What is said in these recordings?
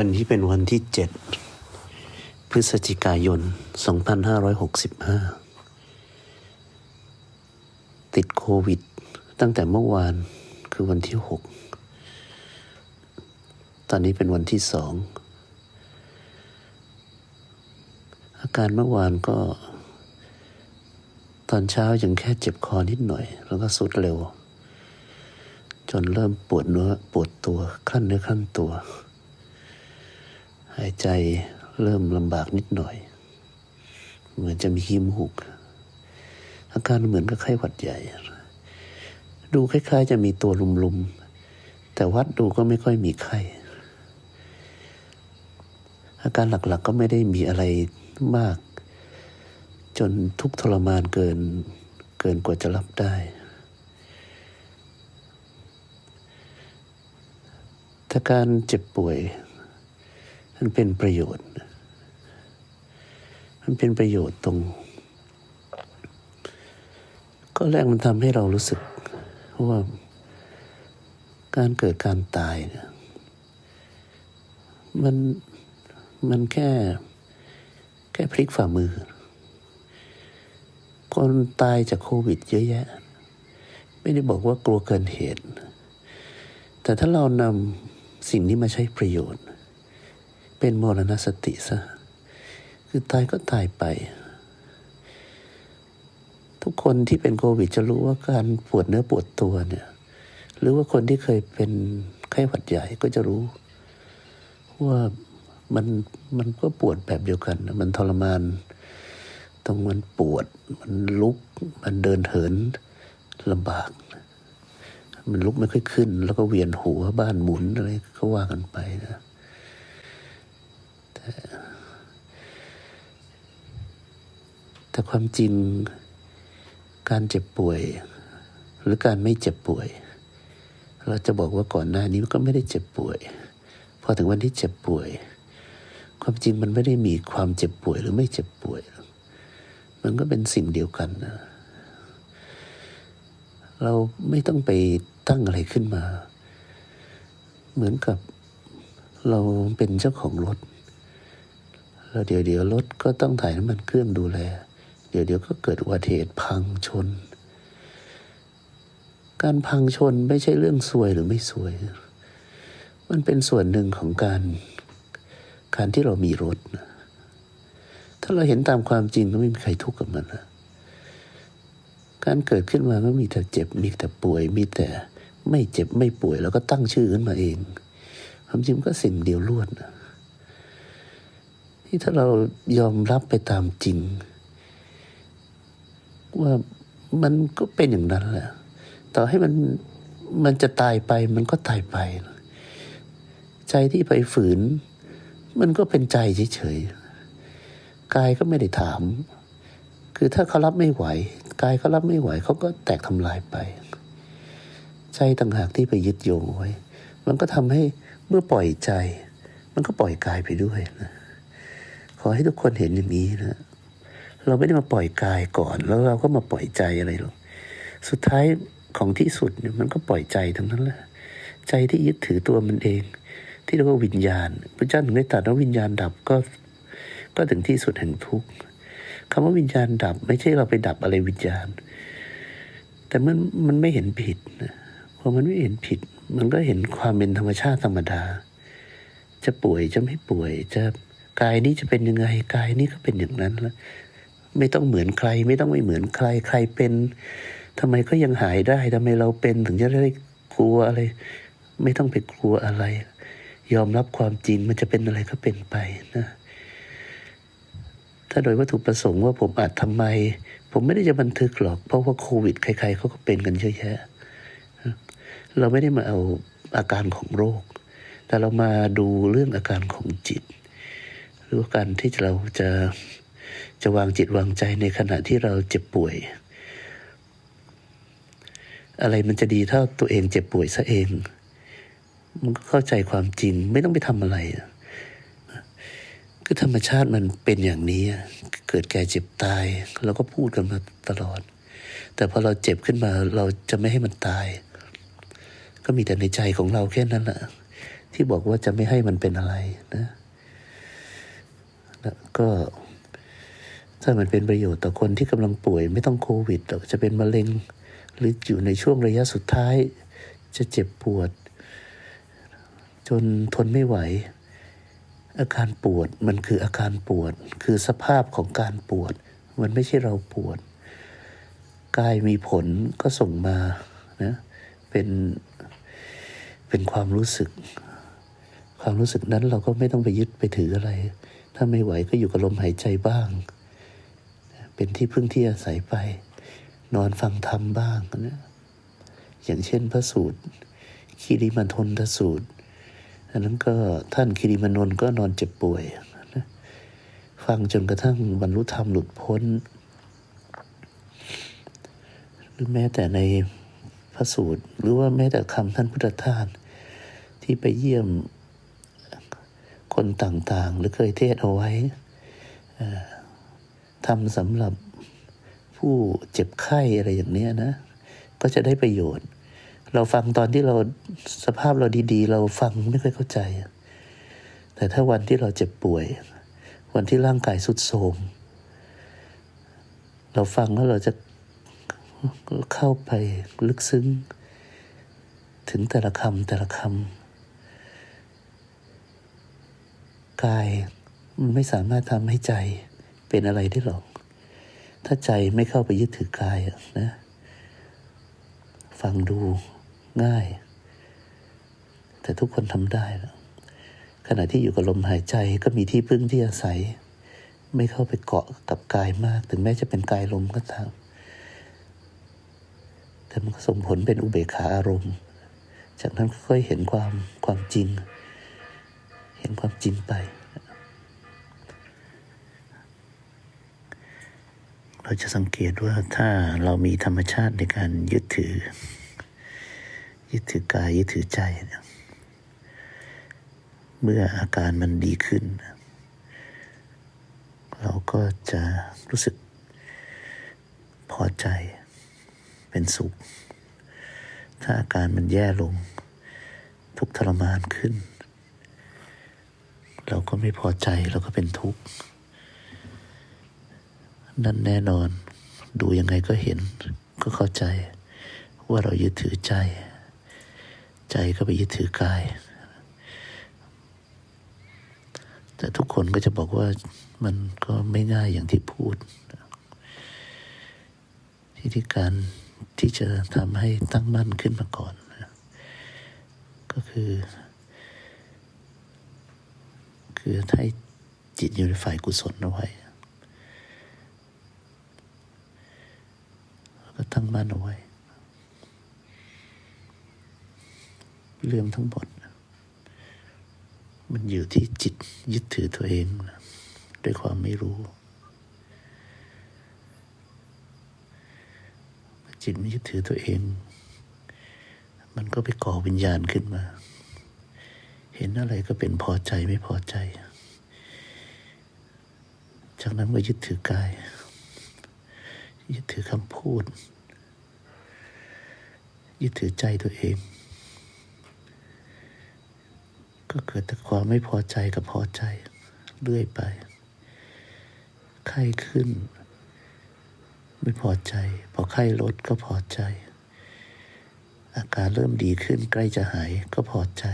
วันนี้เป็นวันที่ 7 พฤศจิกายน 2565 ติดโควิด ตั้งแต่เมื่อวานคือวันที่ 6 ตอนนี้เป็นวันที่สองอาการเมื่อวานก็ ตอนเช้ายังแค่เจ็บคอนิดหน่อย แล้วก็สุดเร็ว จนเริ่มปวดเนื้อปวดตัวขั้นเนื้อขั้นตัว หายใจเริ่มลำบากนิดหน่อย เหมือนจะมีขี้มูกอาการเหมือนกับไข้หวัดใหญ่ ดูคล้ายๆ จะมีตัวลุมๆ แต่วัดดูก็ไม่ค่อยมีไข้ อาการหลักๆก็ไม่ได้มีอะไรมาก จนทุกทรมานเกินเกินกว่าจะรับได้แต่การเจ็บป่วย มันเป็นประโยชน์ มันเป็นประโยชน์ตรง ก็แรกมันทำให้เรารู้สึกว่าการเกิดการตายเนี่ยมันมันแค่ แค่พลิกฝ่ามือ คนตายจากโควิดเยอะแยะ ไม่ได้บอกว่ากลัวเกินเหตุ แต่ถ้าเรานำสิ่งนี้มาใช้ประโยชน์ เป็นมรณสติซะ คือตายก็ตายไป ทุกคนที่เป็นโควิดจะรู้ว่าการปวดเนื้อปวดตัวเนี่ย หรือว่าคนที่เคยเป็นไข้หวัดใหญ่ก็จะรู้ ว่ามันมันก็ปวดแบบเดียวกัน มันทรมานตรงมันปวด มันลุก มันเดินเหินลำบาก มันลุกไม่ค่อยขึ้น แล้วก็เวียนหัวบ้านหมุนอะไรก็ว่ากันไปนะ แต่ แต่ความจริงการเจ็บป่วย หรือการไม่เจ็บป่วย เราจะบอกว่าก่อนหน้านี้มันก็ไม่ได้เจ็บป่วย พอถึงวันที่เจ็บป่วย ความจริงมันไม่ได้มีความเจ็บป่วยหรือไม่เจ็บป่วย มันก็เป็นสิ่งเดียวกันนะเราไม่ต้องไปตั้งอะไรขึ้นมา เหมือนกับเราเป็นเจ้าของรถ แล้วเดี๋ยวเดี๋ยวรถก็ต้องถ่ายน้ำมันเครื่องดูแล ดี๋ยวเดี๋ยวก็เกิดอุบัติเหตุพังชน การพังชนไม่ใช่เรื่องซวยหรือไม่ซวย มันเป็นส่วนหนึ่งของการ การที่เรามีรถนะถ้าเราเห็นตามความจริงก็ไม่มีใครทุกข์กับมันนะการเกิดขึ้นมาก็มีแต่เจ็บ มีแต่ป่วย มีแต่ไม่เจ็บไม่ป่วย แล้วก็ตั้งชื่อขึ้นมาเองความจริงก็สิ่งเดียวล้วนนะที่ถ้าเรายอมรับไปตามจริง ว่ามันก็เป็นอย่างนั้นแหละ ต่อให้มันมันจะตายไปมันก็ตายไป ใจที่ไปฝืน มันก็เป็นใจเฉยๆกายก็ไม่ได้ถาม คือถ้าเขารับไม่ไหวกายเขารับไม่ไหวเขาก็แตกทำลายไป ใจต่างหากที่ไปยึดโยงไว้ มันก็ทำให้เมื่อปล่อยใจ มันก็ปล่อยกายไปด้วยนะขอให้ทุกคนเห็นอย่างนี้นะ เราไม่ได้มาปล่อยกายก่อน แล้วเราก็มาปล่อยใจอะไรหรอกสุดท้ายของที่สุดเนี่ยมันก็ปล่อยใจทั้งนั้นแหละใจที่ยึดถือตัวมันเอง ที่เรียกว่าวิญญาณพระเจ้าถึงได้ตรัสว่าวิญญาณดับก็ ก็ถึงที่สุดแห่งทุกข์คำว่าวิญญาณดับ ไม่ใช่เราไปดับอะไรวิญญาณ แต่มันมันไม่เห็นผิดพอมันไม่เห็นผิด มันก็เห็นความเป็นธรรมชาติธรรมดา จะป่วยจะไม่ป่วยจะกายนี้จะเป็นยังไงกายนี้ก็เป็นอย่างนั้นแล้ว ไม่ต้องเหมือนใคร ไม่ต้องไม่เหมือนใคร ใครเป็นทำไมก็ยังหายได้ทำไมเราเป็นถึงจะได้กลัวอะไร ไม่ต้องไปกลัวอะไร ยอมรับความจริงมันจะเป็นอะไรก็เป็นไปนะ ถ้าโดยวัตถุประสงค์ว่าผมอาจทำไม ผมไม่ได้จะบันทึกหรอก เพราะว่าโควิด ใคร ๆเขาก็เป็นกันเยอะแยะ เราไม่ได้มาเอาอาการของโรค แต่เรามาดูเรื่องอาการของจิต หรือาการที่เราจะ จะวางจิตวางใจในขณะที่เราเจ็บป่วย อะไรมันจะดีถ้าตัวเองเจ็บป่วยซะเอง มันก็เข้าใจความจริงไม่ต้องไปทำอะไรอะคือธรรมชาติมันเป็นอย่างนี้ เกิดแก่เจ็บตายเราก็พูดกันมาตลอด แต่พอเราเจ็บขึ้นมาเราจะไม่ให้มันตาย ก็มีแต่ในใจของเราแค่นั้นแหละที่บอกว่าจะไม่ให้มันเป็นอะไรนะ แล้วก็ ถ้ามันเป็นประโยชน์ต่อคนที่กำลังป่วยไม่ต้องโควิดหรอกจะเป็นมะเร็ง หรืออยู่ในช่วงระยะสุดท้าย จะเจ็บปวด จนทนไม่ไหว อาการปวดมันคืออาการปวด คือสภาพของการปวด มันไม่ใช่เราปวดกายมีผลก็ส่งมานะเป็นเป็นความรู้สึก ความรู้สึกนั้นเราก็ไม่ต้องไปยึดไปถืออะไร ถ้าไม่ไหวก็อยู่กับลมหายใจบ้าง เป็นที่พึ่งที่อาศัยไป นอนฟังธรรมบ้างนะอย่างเช่นพระสูตรคีริมันทนทสูตร อันนั้นก็ท่านคิริมานนก็นอนเจ็บป่วยนะฟังจนกระทั่งบรรลุธรรมหลุดพ้น หรือแม้แต่ในพระสูตร หรือว่าแม้แต่คำท่านพุทธทาสที่ไปเยี่ยมคนต่างๆ หรือเคยเทศเอาไว้อ่อ ทำสำหรับผู้เจ็บไข้อะไรอย่างเนี้ยนะ ก็จะได้ประโยชน์ เราฟังตอนที่เราสภาพเราดีๆ เราฟังไม่ค่อยเข้าใจ แต่ถ้าวันที่เราเจ็บป่วย วันที่ร่างกายสุดโทรมเราฟังแล้วเราจะเข้าไปลึกซึ้ง ถึงแต่ละคำแต่ละคำกายมันไม่สามารถทำให้ใจ เป็นอะไรได้หรอก ถ้าใจไม่เข้าไปยึดถือกายนะ ฟังดูง่าย แต่ทุกคนทำได้นะขณะที่อยู่กับลมหายใจก็มีที่พึ่งที่อาศัย ไม่เข้าไปเกาะกับกายมาก ถึงแม้จะเป็นกายลมก็ตามแต่มันก็ส่งผลเป็นอุเบกขาอารมณ์ จากนั้นค่อยเห็นความความจริง เห็นความจริงไป เราจะสังเกตว่าถ้าเรามีธรรมชาติในการยึดถือ ยึดถือกายยึดถือใจเนี่ยเมื่ออาการมันดีขึ้น เราก็จะรู้สึกพอใจเป็นสุข ถ้าอาการมันแย่ลง ทุกทรมานขึ้น เราก็ไม่พอใจเราก็เป็นทุกข์ นั่นแน่นอน ดูยังไงก็เห็น ก็เข้าใจ ว่าเรายึดถือใจ ใจก็ไปยึดถือกาย แต่ทุกคนก็จะบอกว่ามันก็ไม่ง่ายอย่างที่พูดที่ที่การที่จะทำให้ตั้งมั่นขึ้นมาก่อน ก็คือ คือให้จิตอยู่ในฝ่ายกุศลเอาไว้ แล้วก็ ตั้งมั่นเอาไว้ เรื่องทั้งหมดมันอยู่ที่จิตยึดถือตัวเองนะด้วยความไม่รู้ จิตไม่ยึดถือตัวเอง มันก็ไปก่อวิญญาณขึ้นมา เห็นอะไรก็เป็นพอใจไม่พอใจ จากนั้นก็ยึดถือกาย ยึดถือคำพูด ยึดถือใจตัวเอง ก็เกิดแต่ความไม่พอใจกับพอใจ เรื่อยไป ไข้ขึ้น ไม่พอใจ พอไข้ลดก็พอใจ อาการเริ่มดีขึ้นใกล้จะหายก็พอใจ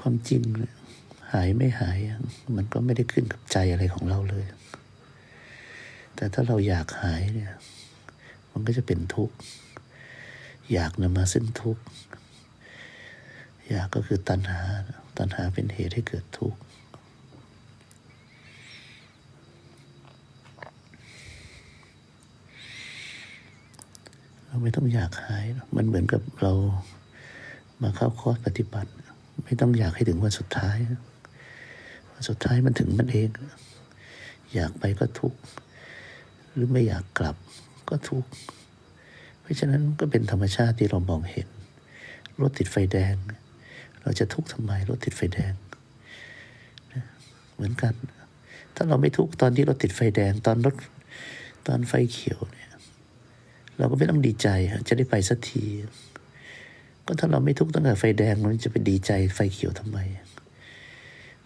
ความจริงหายไม่หายมันก็ไม่ได้ขึ้นกับใจอะไรของเราเลย แต่ถ้าเราอยากหายเนี่ย มันก็จะเป็นทุกข์ อยากนำมาซึ่งทุกข์ อยากก็คือตัณหา ตัณหาเป็นเหตุให้เกิดทุกข์เราไม่ต้องอยากหาย มันเหมือนกับเรามาเข้าคอร์สปฏิบัติ ไม่ต้องอยากให้ถึงวันสุดท้าย วันสุดท้ายมันถึงมันเอง อยากไปก็ทุกข์ หรือไม่อยากกลับก็ทุกข์เพราะฉะนั้นก็เป็นธรรมชาติที่เรามองเห็น รถติดไฟแดง เราจะทุกข์ทำไมรถติดไฟแดง เหมือนกัน ถ้าเราไม่ทุกข์ตอนที่รถติดไฟแดงตอนรถตอนไฟเขียวเนี่ยเราก็ไม่ต้องดีใจจะได้ไปสักทีก็ถ้าเราไม่ทุกข์ตั้งแต่ไฟแดงมันจะไปดีใจไฟเขียวทำไม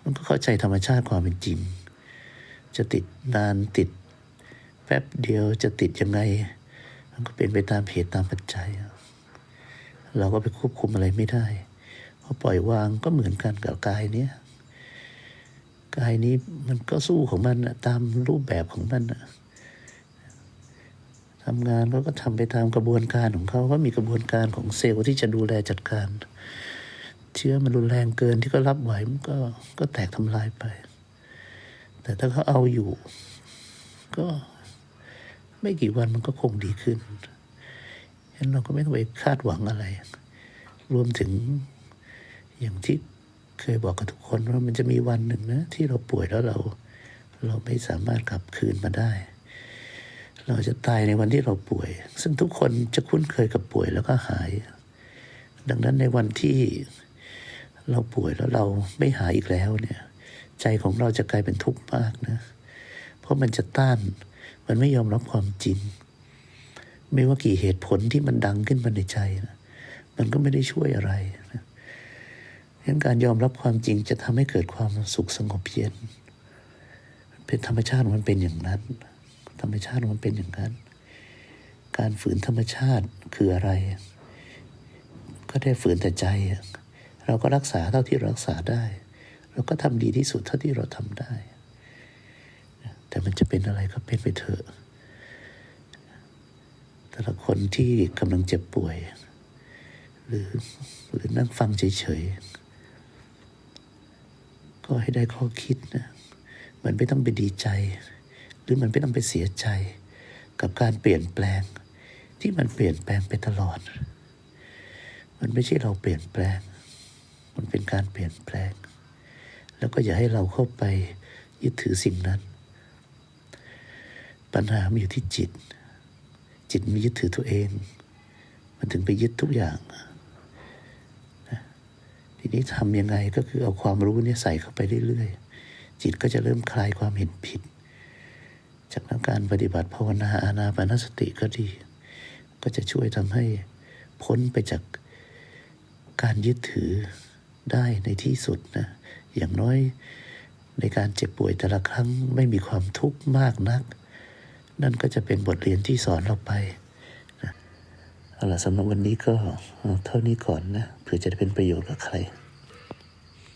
มันก็เข้าใจธรรมชาติความเป็นจริง จะติดนานติด ป๊บเดียวจะติดยังไง มันก็เป็นไปตามเหตุตามปัจจัย เราก็ไปควบคุมอะไรไม่ได้พอปล่อยวางก็เหมือนกันกับกายเนี้ยกายนี้มันก็สู้ของมันนะตามรูปแบบของมันทำงานเขาก็ทำไปตามกระบวนการของเขาก็มีกระบวนการของเซลล์ที่จะดูแลจัดการ เชื้อมันรุนแรงเกินที่ก็รับไหวมันก็ก็แตกทำลายไป แต่ถ้าเขาเอาอยู่ ก็ ไม่กี่วันมันก็คงดีขึ้นฉะนั้นเราก็ไม่ต้องไปคาดหวังอะไร รวมถึงอย่างที่เคยบอกกับทุกคนว่ามันจะมีวันหนึ่งนะ ที่เราป่วยแล้วเรา เราไม่สามารถกลับคืนมาได้ เราจะตายในวันที่เราป่วย ซึ่งทุกคนจะคุ้นเคยกับป่วยแล้วก็หาย ดังนั้นในวันที่เราป่วยแล้วเราไม่หายอีกแล้วเนี่ย ใจของเราจะกลายเป็นทุกข์มากนะ เพราะมันจะต้าน มันไม่ยอมรับความจริง ไม่ว่ากี่เหตุผลที่มันดังขึ้นมาในใจนะมันก็ไม่ได้ช่วยอะไรนะฉะนั้นการยอมรับความจริงจะทำให้เกิดความสุขสงบเย็น เป็นธรรมชาติมันเป็นอย่างนั้น ธรรมชาติมันเป็นอย่างนั้น การฝืนธรรมชาติคืออะไร ก็ได้ฝืนแต่ใจ เราก็รักษาเท่าที่รักษาได้ เราก็ทำดีที่สุดเท่าที่เราทำได้ จะเป็นอะไรก็เป็นไปเถอะ แต่ละคนที่กำลังเจ็บป่วย หรือหรือนั่งฟังเฉยๆ ก็ให้ได้ข้อคิดนะมันไม่ต้องไปดีใจ หรือมันไม่ต้องไปเสียใจ กับการเปลี่ยนแปลง ที่มันเปลี่ยนแปลงไปตลอด มันไม่ใช่เราเปลี่ยนแปลง มันเป็นการเปลี่ยนแปลง แล้วก็อย่าให้เราเข้าไปยึดถือสิ่งนั้น ปัญหามันอยู่ที่จิต จิตมันยึดถือตัวเอง มันถึงไปยึดทุกอย่างทีนี้ทำยังไงก็คือเอาความรู้เนี่ยใส่เข้าไปเรื่อยๆ จิตก็จะเริ่มคลายความเห็นผิด จากนั้นการปฏิบัติภาวนาอานาปานสติก็ดี ก็จะช่วยทำให้พ้นไปจากการยึดถือได้ในที่สุดนะ อย่างน้อยในการเจ็บป่วยแต่ละครั้งไม่มีความทุกข์มากนัก นั่นก็จะเป็นบทเรียนที่สอนเราไปเอาล่ะสำหรับวันนี้ก็เอาเท่านี้ก่อนนะเผื่อจะได้เป็นประโยชน์กับใคร